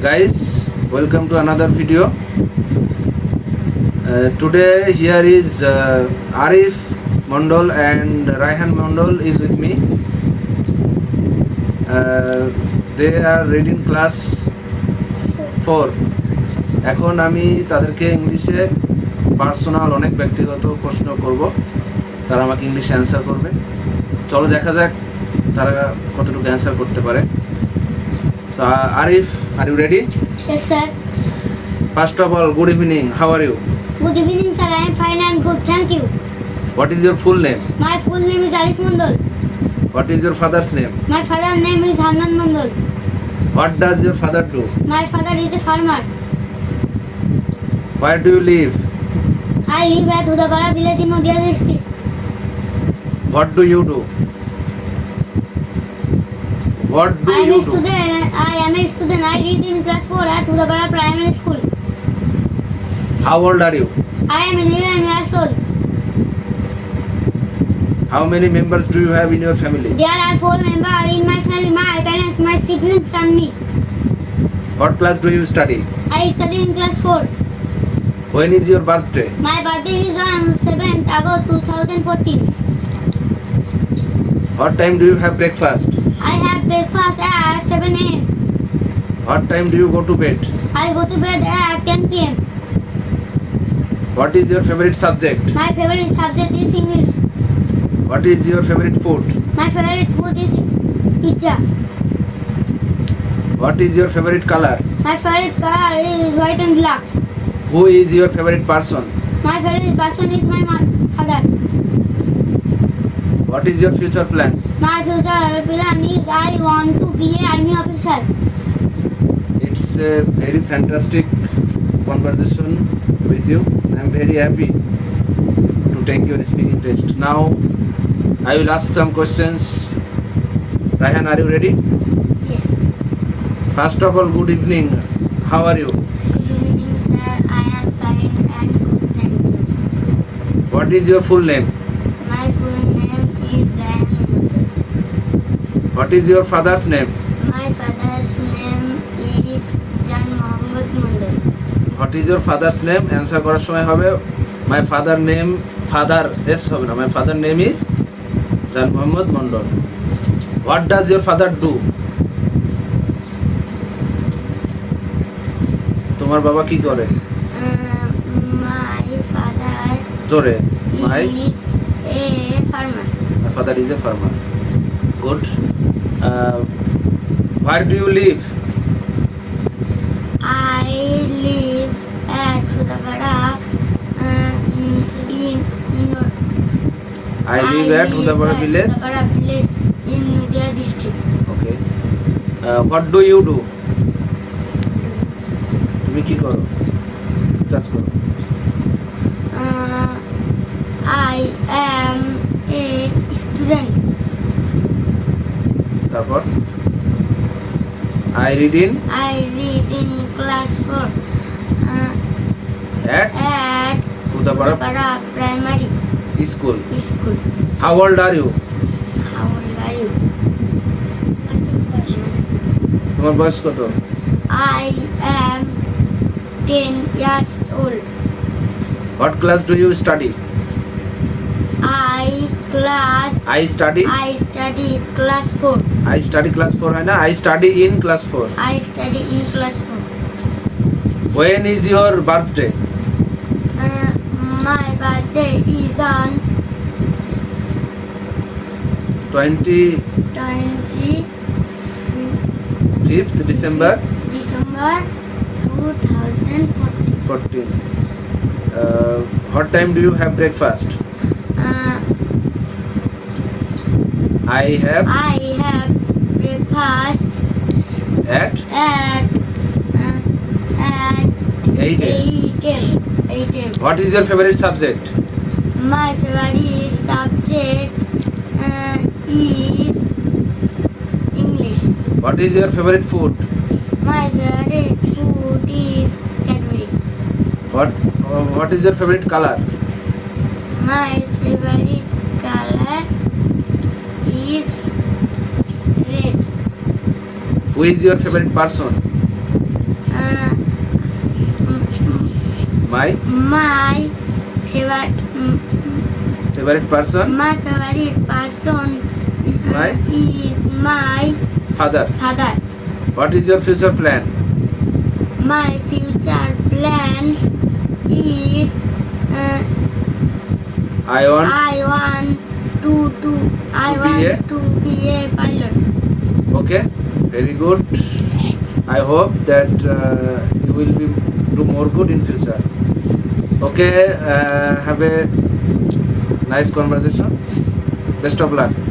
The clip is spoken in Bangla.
guys welcome to another video uh, today here is uh, Arif Mondol and Raihan Mondol is with me uh, they are reading class 4 এখন আমি তাদেরকে ইংলিশে পার্সোনাল অনেক ব্যক্তিগত প্রশ্ন করব তারা আমাকে ইংলিশে অ্যান্সার করবে চলো দেখা যাক তারা কতটুকু অ্যান্সার করতে পারে So, Arif, are you ready? Yes, sir. First of all, good evening. How are you? Good evening, sir. I am fine and good. Thank you. What is your full name? My full name is Arif Mandal. What is your father's name? My father's name is Hanan Mandal. What does your father do? My father is a farmer. Where do you live? I live at Hudapara village in Odia district. What do you do? What do I'm you a student. do? I am a student. I read in class 4 at Udabara Primary School. How old are you? I am 11 years old. How many members do you have in your family? There are four members in my family. My parents, my siblings and me. What class do you study? I study in class 4. When is your birthday? My birthday is on 7th August 2014. What time do you have breakfast? I have breakfast at 7 a.m. What time do you go to bed? I go to bed at 10 p.m. What is your favorite subject? My favorite subject is English. What is your favorite food? My favorite food is pizza. What is your favorite color? My favorite color is white and black. Who is your favorite person? My favorite person is my father. What is your future plan? My future plan is I want to be an army officer. It's a very fantastic conversation with you. I'm very happy to take your speaking test. Now, I will ask some questions. Raihan, are you ready? Yes. First of all, good evening. How are you? Good evening, sir. I am fine and good, thank you. What is your full name? What is your father's name? My father's name is Jan Mohammad Mandal. What is your father's name? Answer করার সময় হবে my father name father S হবে না my father name is Jan Mohammad Mondal what does your father do তোমার বাবা কি করে um, জোরে my father is a farmer good where do you live I live at Hudapara in I live at Hudapara village Hudapara village in Nadia district okay what do you do তুমি কি করো কাজ করো তারপর I read in I read in class 4 uh, at at Udapara primary school school How old are you How old are you তোমার বয়স কত I am 10 years old What class do you study I class I study. I study class four I study class four है ना I study in class four I study in class four When is your birthday? Uh, my birthday is on 20 20 5th December December 2014. 14. Uh, what time do you have breakfast? Uh, I have. I have breakfast. At. At. Uh, at. 8 a.m. 8 a.m. What is your favorite subject? My favorite subject uh, is English. What is your favorite food? My favorite food is Cadbury. What uh, What is your favorite color? My favorite is red. Who is your favorite person? Uh, my mm, mm, favorite person. My favorite person is uh, my father. What is your future plan? My future plan is uh, I want to to a? to be a pilot. Okay, very good. I hope that uh, you will be do more good in future. Okay, uh, have a nice conversation. Best of luck.